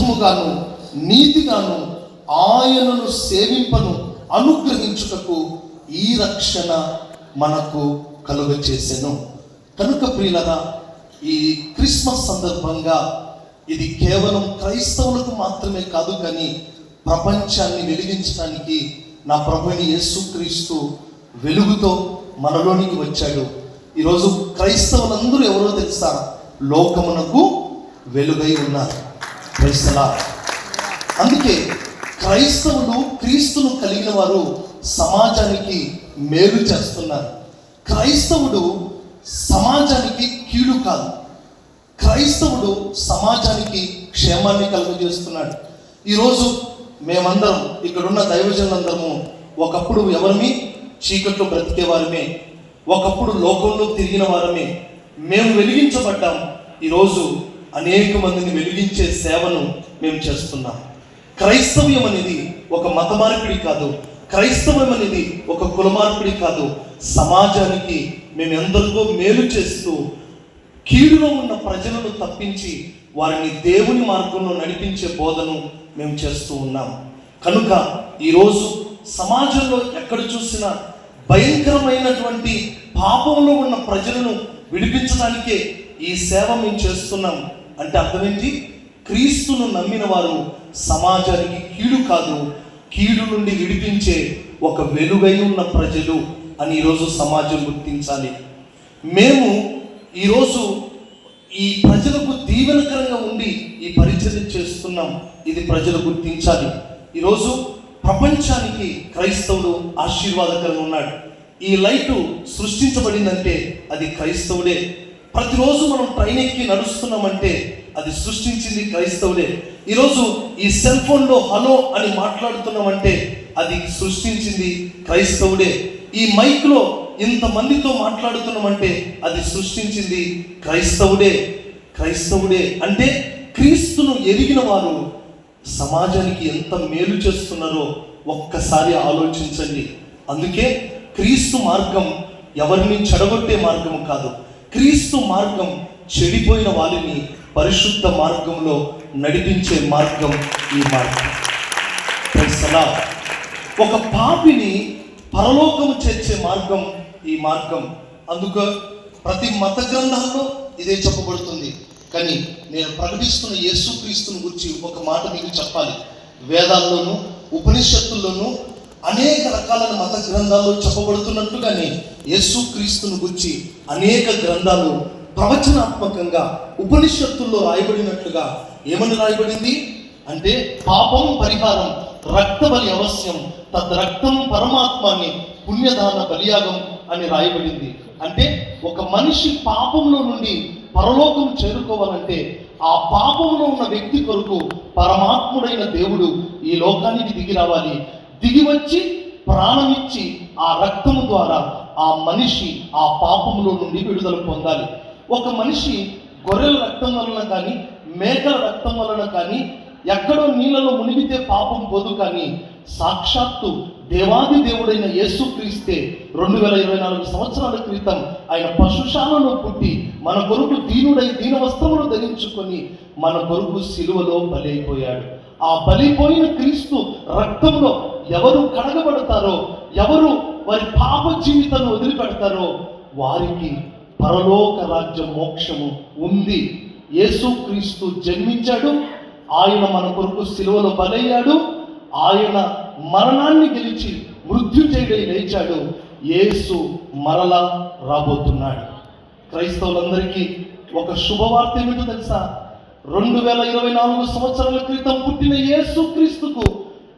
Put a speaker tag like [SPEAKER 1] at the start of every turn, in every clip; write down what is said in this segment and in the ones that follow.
[SPEAKER 1] పరిశుద్ధముగాను నీతిగాను ఆయనను సేవింపను అనుగ్రహించుటకు ఈ రక్షణ మనకు కలుగ చేసెను కనుక ప్రియులరా ఈ క్రిస్మస్ సందర్భంగా ఇది కేవలం క్రైస్తవులకు మాత్రమే కాదు కానీ ప్రపంచాన్ని వెలిగించడానికి నా ప్రభుని యేసుక్రీస్తు వెలుగుతో మనలోనికి వచ్చాడు. ఈరోజు క్రైస్తవులందరూ ఎవరో తెలుసా? లోకమునకు వెలుగై ఉన్నారు. క్రైస్తలా. అందుకే క్రైస్తవులు క్రీస్తును కలిగిన వారు సమాజానికి మేలు చేస్తున్నారు. క్రైస్తవుడు సమాజానికి కీడు కాదు. క్రైస్తవుడు సమాజానికి క్షేమాన్ని కలుగజేస్తున్నాడు. ఈరోజు మేమందరం ఇక్కడున్న దైవజనులందరము ఒకప్పుడు ఎవరిమి చీకట్లో బ్రతికేవారమే ఒకప్పుడు లోకంలో తిరిగిన వారమే. మేము వెలిగించబడ్డాం. ఈరోజు అనేక మందిని వెలిగించే సేవను మేము చేస్తున్నాం. క్రైస్తవ్యం అనేది ఒక మత మార్పిడి కాదు. క్రైస్తవం అనేది ఒక కుల మార్పిడి కాదు. సమాజానికి మేము ఎందరికో మేలు చేస్తూ కీడులో ఉన్న ప్రజలను తప్పించి వారిని దేవుని మార్గంలో నడిపించే బోధను మేము చేస్తూ ఉన్నాం. కనుక ఈరోజు సమాజంలో ఎక్కడ చూసినా భయంకరమైనటువంటి పాపంలో ఉన్న ప్రజలను విడిపించడానికే ఈ సేవ మేము చేస్తున్నాం. అంటే అర్థమేంటి క్రీస్తును నమ్మిన వారు సమాజానికి కీడు కాదు. కీడు నుండి విడిపించే ఒక వెలుగై ఉన్న ప్రజలు అని ఈరోజు సమాజం గుర్తించాలి. మేము ఈరోజు ఈ ప్రజలకు దీవెనకరంగా ఉండి ఈ పరిచయం చేస్తున్నాం. ఇది ప్రజలు గుర్తించాలి. ఈరోజు ప్రపంచానికి క్రైస్తవుడు ఆశీర్వాదకరంగా ఉన్నాడు. ఈ లైటు సృష్టించబడిందంటే అది క్రైస్తవుడే. ప్రతిరోజు మనం ట్రైన్ ఎక్కి నడుస్తున్నామంటే అది సృష్టించింది క్రైస్తవుడే ఈరోజు ఈ సెల్ ఫోన్లో హలో అని మాట్లాడుతున్నామంటే అది సృష్టించింది క్రైస్తవుడే ఈ మైక్లో ఇంతమందితో మాట్లాడుతున్నామంటే అది సృష్టించింది క్రైస్తవుడే క్రైస్తవుడే అంటే క్రీస్తును ఎరిగిన వారు సమాజానికి ఎంత మేలు చేస్తున్నారో ఒక్కసారి ఆలోచించండి. అందుకే క్రీస్తు మార్గం ఎవరిని చెడగొట్టే మార్గం కాదు. క్రీస్తు మార్గం చెడిపోయిన వారిని పరిశుద్ధ మార్గంలో నడిపించే మార్గం ఈ మార్గం. Praise ఒక పాపిని పరలోకము చేర్చే మార్గం ఈ మార్గం. అందుకు ప్రతి మత గ్రంథాల్లో ఇదే చెప్పబడుతుంది. కానీ నేను ప్రకటిస్తున్న యేసుక్రీస్తుని గురించి ఒక మాట మీకు చెప్పాలి. వేదాల్లోనూ ఉపనిషత్తుల్లోనూ అనేక రకాలైన మత గ్రంథాల్లో చెప్పబడుతున్నట్లుగానే యేసుక్రీస్తుని గురించి అనేక గ్రంథాలు ప్రవచనాత్మకంగా ఉపనిషత్తుల్లో రాయబడినట్లుగా ఏమని రాయబడింది? అంటే పాపం పరిహారం రక్త బలి అవశ్యం తద్రక్తం పరమాత్మాన్ని పుణ్యదాన బలియాగం అని రాయబడింది. అంటే ఒక మనిషి పాపంలో నుండి పరలోకం చేరుకోవాలంటే ఆ పాపంలో ఉన్న వ్యక్తి కొరకు పరమాత్ముడైన దేవుడు ఈ లోకానికి దిగి రావాలి. దిగి వచ్చి ప్రాణమిచ్చి ఆ రక్తము ద్వారా ఆ మనిషి ఆ పాపంలో నుండి విడుదల పొందాలి. ఒక మనిషి గొర్రెల రక్తం వలన కానీ మేకల రక్తం వలన కానీ ఎక్కడో నీళ్ళలో మునిగితే పాపం పోదు కానీ సాక్షాత్తు దేవాది దేవుడైన యేసు క్రీస్తే రెండు వేల ఇరవై నాలుగు సంవత్సరాల క్రితం ఆయన పశుశాలలో పుట్టి మన కొరకు దీనుడై దీన వస్త్రములు ధరించుకొని మన కొరకు సిలువలో బలైపోయాడు ఆ బలిపోయిన క్రీస్తు రక్తంలో ఎవరు కడగబడతారో ఎవరు వారి పాప జీవితాన్ని వదిలిపెడతారో వారికి పరలోక రాజ్య మోక్షము ఉంది. యేసుక్రీస్తు జన్మించాడు. ఆయన మన కొరకు సిలువలో బలయ్యాడు. ఆయన మరణాన్ని గెలిచి మృత్యుంజయుడై లేచాడు. యేసు మరలా రాబోతున్నాడు. క్రైస్తవులందరికీ ఒక శుభవార్త ఏమిటో తెలుసా? రెండు వేల ఇరవై నాలుగు సంవత్సరాల క్రితం పుట్టిన యేసు క్రీస్తుకు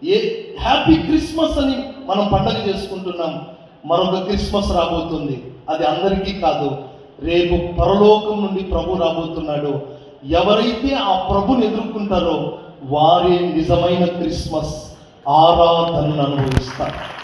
[SPEAKER 1] ఏ హ్యాపీ క్రిస్మస్ అని మనం పండగ చేసుకుంటున్నాం. మరొక క్రిస్మస్ రాబోతుంది. అది అందరికీ కాదు. రేపు పరలోకం నుండి ప్రభు రాబోతున్నాడు. ఎవరైతే ఆ ప్రభుని ఎదుర్కొంటారో వారే నిజమైన క్రిస్మస్ ఆరాధనను అనుభవిస్తారు.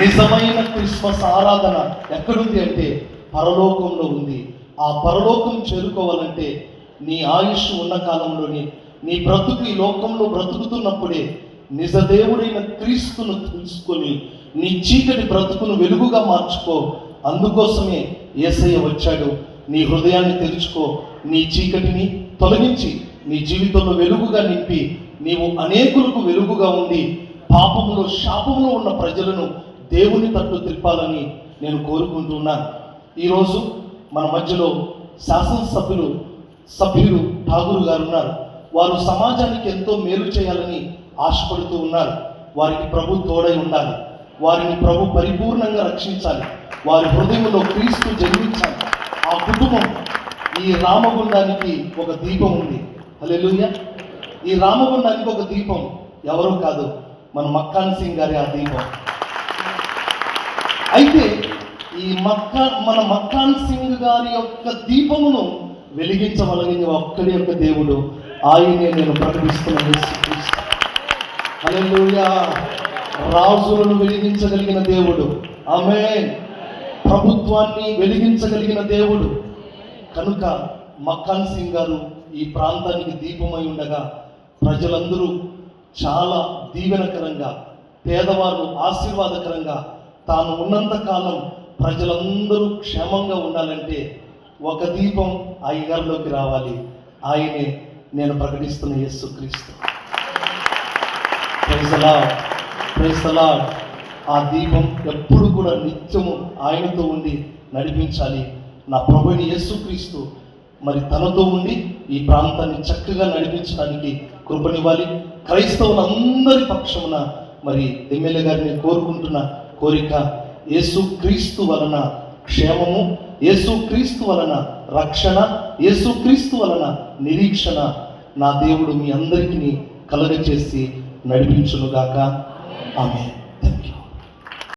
[SPEAKER 1] నిజమైన క్రిస్మస్ ఆరాధన ఎక్కడుంది అంటే పరలోకంలో ఉంది. ఆ పరలోకం చేరుకోవాలంటే నీ ఆయుష్ ఉన్న కాలంలోనే నీ బ్రతుకు ఈ లోకంలో బ్రతుకుతున్నప్పుడే నిజదేవుడైన క్రీస్తును తెలుసుకొని నీ చీకటి బ్రతుకును వెలుగుగా మార్చుకో. అందుకోసమే ఏసయ్య వచ్చాడు. నీ హృదయాన్ని తెరుచుకో. నీ చీకటిని తొలగించి నీ జీవితంలో వెలుగుగా నింపి నీవు అనేకులకు వెలుగుగా ఉండి పాపములో శాపములో ఉన్న ప్రజలను దేవుని తట్టు తిప్పాలని నేను కోరుకుంటున్నాను. ఈరోజు మన మధ్యలో శాసనసభ్యులు సభ్యులు ఠాగూర్ గారు ఉన్నారు వారు సమాజానికి ఎంతో మేలు చేయాలని ఆశపడుతూ ఉన్నారు. వారికి ప్రభు తోడై ఉండాలి. వారిని ప్రభు పరిపూర్ణంగా రక్షించాలి. వారి హృదయంలో క్రీస్తు జన్మించాలి. ఆ కుటుంబం ఈ రామగుండానికి ఒక దీపం ఉంది. హల్లెలూయా. ఈ రామగుండానికి ఒక దీపం ఎవరు కాదు మన మక్కాన్ సింగ్ గారి ఆ దీపం. అయితే ఈ మక్క మన మక్కాన్ సింగ్ గారి యొక్క దీపమును వెలిగించవలగిన ఒక్కడి యొక్క దేవుడు ఆయనే నేను ప్రకటిస్తున్నాను. యేసుక్రీస్తు. రాజులను వెలిగించగలిగిన దేవుడు. ఆమె ప్రభుత్వాన్ని వెలిగించగలిగిన దేవుడు. కనుక మక్కాన్ సింగ్ గారు ఈ ప్రాంతానికి దీపమై ఉండగా ప్రజలందరూ చాలా దీవెనకరంగా పేదవారు ఆశీర్వాదకరంగా తాను ఉన్నంత కాలం ప్రజలందరూ క్షేమంగా ఉండాలంటే ఒక దీపం అయ్యగారిలోకి రావాలి. ఆయనే నేను ప్రకటిస్తున్న యేసుక్రీస్తు. ప్రైజ్ అలాడ్ ఆ దీపం ఎప్పుడు కూడా నిత్యము ఆయనతో ఉండి నడిపించాలి. నా ప్రభుని యేసుక్రీస్తు మరి తనతో ఉండి ఈ ప్రాంతాన్ని చక్కగా నడిపించడానికి కృపనివ్వాలి. క్రైస్తవులందరి పక్షమున మరి ఎమ్మెల్యే గారిని కోరుకుంటున్న కోరిక యేసుక్రీస్తు వలన క్షేమము యేసుక్రీస్తు వలన రక్షణ యేసుక్రీస్తు వలన నిరీక్షణ. నా దేవుడు మీ అందరికీ కలగచేసి నడిపించునుగాక. ఆమె థ్యాంక్ యూ